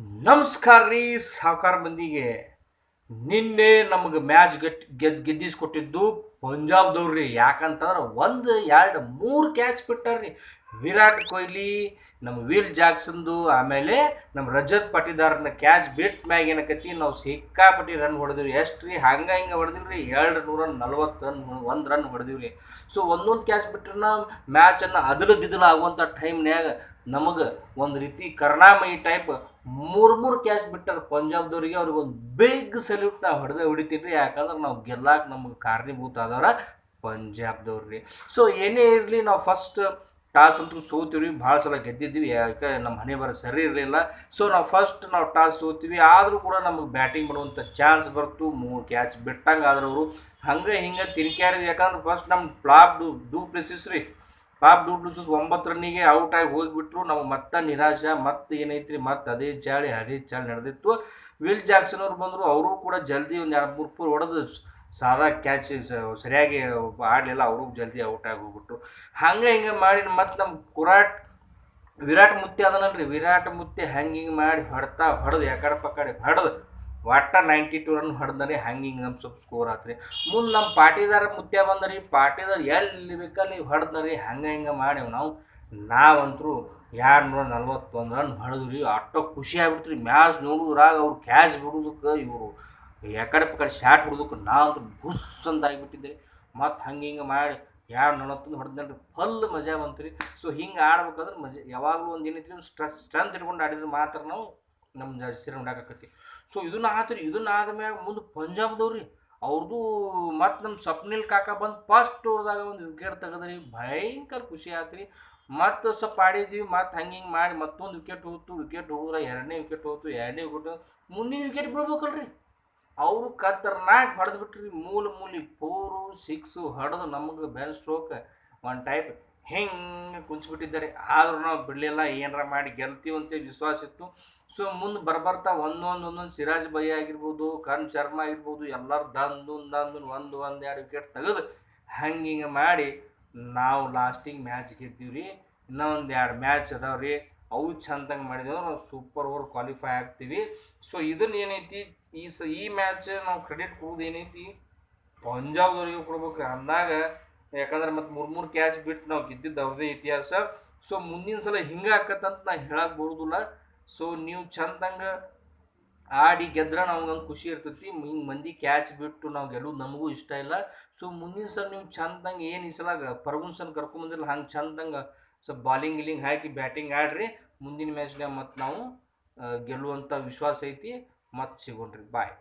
ನಮಸ್ಕಾರ ರೀ, ಸಾವುಕಾರ ಮಂದಿಗೆ. ನಿನ್ನೆ ನಮಗೆ ಮ್ಯಾಚ್ ಗಟ್, ಗೆದ್, ಗೆದ್ದಿಸ್ಕೊಟ್ಟಿದ್ದು ಪಂಜಾಬ್ದವ್ರು ರೀ. ಯಾಕಂತಂದ್ರೆ ಒಂದು, ಎರಡು, ಮೂರು ಕ್ಯಾಚ್ ಬಿಟ್ಟಾರ್ರಿ ವಿರಾಟ್ ಕೊಹ್ಲಿ ನಮ್ಮ ವಿಲ್ ಜಾಕ್ಸನ್ದು, ಆಮೇಲೆ ನಮ್ಮ ರಜತ್ ಪಾಟಿದಾರ್ನ ಕ್ಯಾಚ್ ಬಿಟ್ ಮ್ಯಾಗ ಏನಕತಿ ನಾವು ಸಿಕ್ಕಾಪಟ್ಟಿ ರನ್ ಹೊಡೆದಿವಿ ಎಷ್ಟು ರೀ, ಹಂಗೆ ಹಿಂಗೆ ಹೊಡೆದಿವಿ ರೀ ಎರಡು ನೂರ ನಲ್ವತ್ತು ರನ್ ಒಂದು ರನ್ ಹೊಡೆದಿವಿ ರೀ ಸೊ ಒಂದೊಂದು ಕ್ಯಾಚ್ ಬಿಟ್ರೆ ಮ್ಯಾಚನ್ನು ಅದಲು ದಿದಲು ಆಗುವಂಥ ಟೈಮ್ನ್ಯಾಗ ನಮಗೆ ಒಂದು ರೀತಿ ಕರುಣಾಮಯಿ ಟೈಪ್ ಮೂರು ಮೂರು ಕ್ಯಾಚ್ ಬಿಟ್ಟಾರ ಪಂಜಾಬ್ದವ್ರಿಗೆ ಅವ್ರಿಗೊಂದು ಬಿಗ್ ಸಲ್ಯೂಟ್ ನಾವು ಹೊಡೆದೇ ಹೊಡಿತೀವಿ ರೀ ಯಾಕಂದ್ರೆ ನಾವು ಗೆಲ್ಲಕ್ಕೆ ನಮಗೆ ಕಾರಣೀಭೂತ ಆದವ್ರ ಪಂಜಾಬ್ದವ್ರು ರೀ ಸೊ ಏನೇ ಇರಲಿ ನಾವು ಫಸ್ಟ್ ಟಾಸ್ ಅಂತೂ ಸೋತೀವಿ ಭಾಳ ಸಲ ಗೆದ್ದಿದ್ವಿ. ಯಾಕೆ ನಮ್ಮ ಹಣೆ ಬರ ಸರಿ ಇರಲಿಲ್ಲ. ಸೊ ನಾವು ಫಸ್ಟ್ ನಾವು ಟಾಸ್ ಸೋತೀವಿ. ಆದರೂ ಕೂಡ ನಮಗೆ ಬ್ಯಾಟಿಂಗ್ ಮಾಡುವಂಥ ಚಾನ್ಸ್ ಬರ್ತು. ಮೂರು ಕ್ಯಾಚ್ ಬಿಟ್ಟಂಗೆ ಆದ್ರವರು ಹಂಗೆ ಹಿಂಗೆ ತಿನ್ಕ್ಯಾಡಿದ್ವಿ ಯಾಕಂದ್ರೆ ಫಸ್ಟ್ ನಮ್ಮ ಪ್ಲಾಪ್ ಡು ಡೂ ಪ್ಲೇಸಸ್ ರೀ ಪಾಪ್ ಡೂಪ್ಲಿಸಸ್ ಒಂಬತ್ತು ರನ್ನಿಗೆ ಔಟ್ ಆಗಿ ಹೋಗಿಬಿಟ್ರು. ನಾವು ಮತ್ತೆ ನಿರಾಶೆ, ಮತ್ತೆ ಏನೈತ್ರಿ, ಮತ್ತೆ ಅದೇ ಚಾಳಿ ಅದೇ ಚಾಳಿ ನಡೆದಿತ್ತು. ವಿಲ್ ಜಾಕ್ಸನ್ ಅವ್ರು ಬಂದರು, ಅವರು ಕೂಡ ಜಲ್ದಿ ಒಂದು ಎರಡು ಮೂರು ಪೂರ್ ಹೊಡೆದು ಸಾದಾ ಕ್ಯಾಚ್ ಸರಿಯಾಗಿ ಆಡಲಿಲ್ಲ, ಅವರು ಜಲ್ದಿ ಔಟ್ ಆಗಿ ಹೋಗ್ಬಿಟ್ರು. ಹಂಗೆ ಹಿಂಗೆ ಮಾಡಿ ಮತ್ತೆ ನಮ್ಮ ಕುರಾಟ್, ವಿರಾಟ್ ಮುತ್ತಿ ಅದನಲ್ರಿ. ವಿರಾಟ್ ಮುತ್ತಿ ಹಂಗೆ ಹಿಂಗೆ ಮಾಡಿ ಹೊಡ್ತಾ ಹೊಡೆದು ಯಾಕಡೆ ಪಕ್ಕಡೆ ಹೊಡೆದು ಒಟ್ಟ ನೈಂಟಿ ಟು ರನ್ ಹೊಡೆದ್ರಿ ಹಂಗೆ ಹಿಂಗೆ ನಮ್ಮ ಸ್ವಲ್ಪ ಸ್ಕೋರ್ ಆತ್ರಿ. ಮುಂದೆ ನಮ್ಮ ಪಾಟಿದಾರ ಮುತ್ಯ ಬಂದ್ರಿ, ಪಾಟಿದಾರ ಎಲ್ಲಿ ಬೇಕಲ್ಲಿ ಹೊಡೆದ್ರಿ, ಹಂಗೆ ಹಿಂಗೆ ಮಾಡೇವು ನಾವು. ನಾವಂತರೂ ಎರಡು ನೂರ ನಲ್ವತ್ತೊಂದು ರನ್ ಹೊಡೆದ್ರಿ, ಅಷ್ಟೋ ಖುಷಿ ಆಗ್ಬಿಡ್ತು ರೀ ಮ್ಯಾಚ್ ನೋಡಿದ್ರಾಗ ಅವ್ರು ಕ್ಯಾಚ್ ಬಿಡೋದಕ್ಕೆ ಇವರು ಎಕಡೆ ಪಕ್ಕಡೆ ಶಾಟ್ ಬಿಡೋದಕ್ಕೆ ನಾವಂತೂ ಬುಸ್ ಅಂತ ಆಗಿಬಿಟ್ಟಿದ್ದೆ. ಮತ್ತು ಹಂಗೆ ಹಿಂಗೆ ಮಾಡಿ ಎರಡು ನಲವತ್ತೊಂದು ಹೊಡೆದ್ರಿ ಫುಲ್ ಮಜಾ ಬಂತು ರೀ ಸೊ ಹಿಂಗೆ ಆಡ್ಬೇಕಾದ್ರೆ ಮಜಾ ಯಾವಾಗಲೂ ಒಂದು ಏನೈತಿ ಸ್ಟ್ರೆಸ್ ಸ್ಟ್ರೆಂತ್ ಇಟ್ಕೊಂಡು ಆಡಿದ್ರೆ ಮಾತ್ರ ನಾವು ನಮ್ಮ ಹೆಸರು ಉಂಡಾಕತಿ ಸೊ ಇದನ್ನ ಆತ್ರಿ, ಇದನ್ನ ಆದ್ಮ್ಯಾಗ ಮುಂದೆ ಪಂಜಾಬ್ದವ್ರಿ ಅವ್ರದ್ದು ಮತ್ತು ನಮ್ಮ ಸ್ವಪ್ನಿಲ್ ಕಾಕ ಬಂದು ಫಸ್ಟ್ ಓರ್ದಾಗ ಒಂದು ವಿಕೆಟ್ ತೆಗೆದ್ರಿ, ಭಯಂಕರ ಖುಷಿ ಆತ್ರಿ. ಮತ್ತು ಸ್ವಲ್ಪ ಆಡಿದ್ವಿ ಮತ್ತು ಹಂಗೆ ಹಿಂಗೆ ಮಾಡಿ ಮತ್ತೊಂದು ವಿಕೆಟ್ ಹೋಗ್ತು ವಿಕೆಟ್ ಹೋದ್ರೆ ಎರಡನೇ ವಿಕೆಟ್ ಹೋಗ್ತು ಎರಡನೇ ವಿಕೆಟ್ ಮುಂದಿನ ವಿಕೆಟ್ ಬೀಳ್ಬೇಕಲ್ರಿ. ಅವರು ಖತರ್ನಾಕ್ ಹೊಡೆದ್ಬಿಟ್ರಿ ಮೂಲ, ಮೂಲಿ ಫೋರು ಸಿಕ್ಸು ಹೊಡೆದು ನಮಗೆ ಬೆನ್ ಸ್ಟ್ರೋಕ್ ಒನ್ ಟೈಪ್ ಹೆಂಗೆ ಕುಂಚ್ಬಿಟ್ಟಿದ್ದಾರೆ. ಆದರೂ ನಾವು ಬಿಡಲಿಲ್ಲ, ಏನಾರ ಮಾಡಿ ಗೆಲ್ತೀವಿ ಅಂತೇಳಿ ವಿಶ್ವಾಸ ಇತ್ತು. ಸೊ, ಮುಂದೆ ಬರ್ಬರ್ತಾ ಒಂದೊಂದು ಒಂದೊಂದು ಸಿರಾಜ್ ಬೈ ಆಗಿರ್ಬೋದು, ಕರ್ಣ್ ಶರ್ಮಾ ಆಗಿರ್ಬೋದು, ಎಲ್ಲರೂ ದಂದು ದಂದು, ಒಂದು ಒಂದು, ಎರಡು ವಿಕೆಟ್ ತೆಗೆದು ಹಂಗೆ ಹಿಂಗೆ ಮಾಡಿ ನಾವು ಲಾಸ್ಟಿಗೆ ಮ್ಯಾಚ್ ಗೆದ್ದೀವಿ ರೀ ಇನ್ನೊಂದು ಎರಡು ಮ್ಯಾಚ್ ಅದಾವೆ ರೀ ಅವು ಚಂದಂಗೆ ಮಾಡಿದೆವು ನಾವು ಸೂಪರ್ ಓವರ್ ಕ್ವಾಲಿಫೈ ಆಗ್ತೀವಿ. ಸೊ ಇದನ್ನ ಏನೈತಿ? ಈ ಸ, ಈ ಮ್ಯಾಚ್ ನಾವು ಕ್ರೆಡಿಟ್ ಕೊಡೋದು ಏನೈತಿ? ಪಂಜಾಬ್ದವ್ರಿಗೆ ಕೊಡ್ಬೇಕು ರೀ ಅಂದಾಗ ಯಾಕಂದ್ರೆ ಮತ್ತು ಮೂರು ಮೂರು ಕ್ಯಾಚ್ ಬಿಟ್ಟು ನಾವು ಗೆದ್ದಿದ್ದು ಅವ್ರದೇ ಇತಿಹಾಸ. ಸೊ ಮುಂದಿನ ಸಲ ಹಿಂಗೆ ಆಕತ್ತಂತ ನಾ ಹೇಳಕ್ಕೆ ಬರೋದಿಲ್ಲ. ಸೊ ನೀವು ಚಂದಂಗೆ ಆಡಿ ಗೆದ್ರೆ ನಮ್ಗೊಂದು ಖುಷಿ ಇರ್ತೈತಿ. ಹಿಂಗೆ ಮಂದಿ ಕ್ಯಾಚ್ ಬಿಟ್ಟು ನಾವು ಗೆಲ್ಲೋದು ನಮಗೂ ಇಷ್ಟ ಇಲ್ಲ. ಸೊ ಮುಂದಿನ ಸಲ ನೀವು ಚಂದಂಗೆ ಏನು ಈ ಸಲ ಪರ್ಗುನ್ಸನ್ ಕರ್ಕೊಂಬಂದಿಲ್ಲ ಹಂಗೆ ಚಂದಂಗೆ ಸ್ವಲ್ಪ ಬಾಲಿಂಗ್ ಗಿಲಿಂಗ್ ಹಾಕಿ ಬ್ಯಾಟಿಂಗ್ ಆಡ್ರಿ. ಮುಂದಿನ ಮ್ಯಾಚ್ನಾಗ ಮತ್ತು ನಾವು ಗೆಲ್ಲುವಂಥ ವಿಶ್ವಾಸ ಐತಿ. ಮತ್ತು ಸಿಗೋಣ್ರಿ. ಬಾಯ್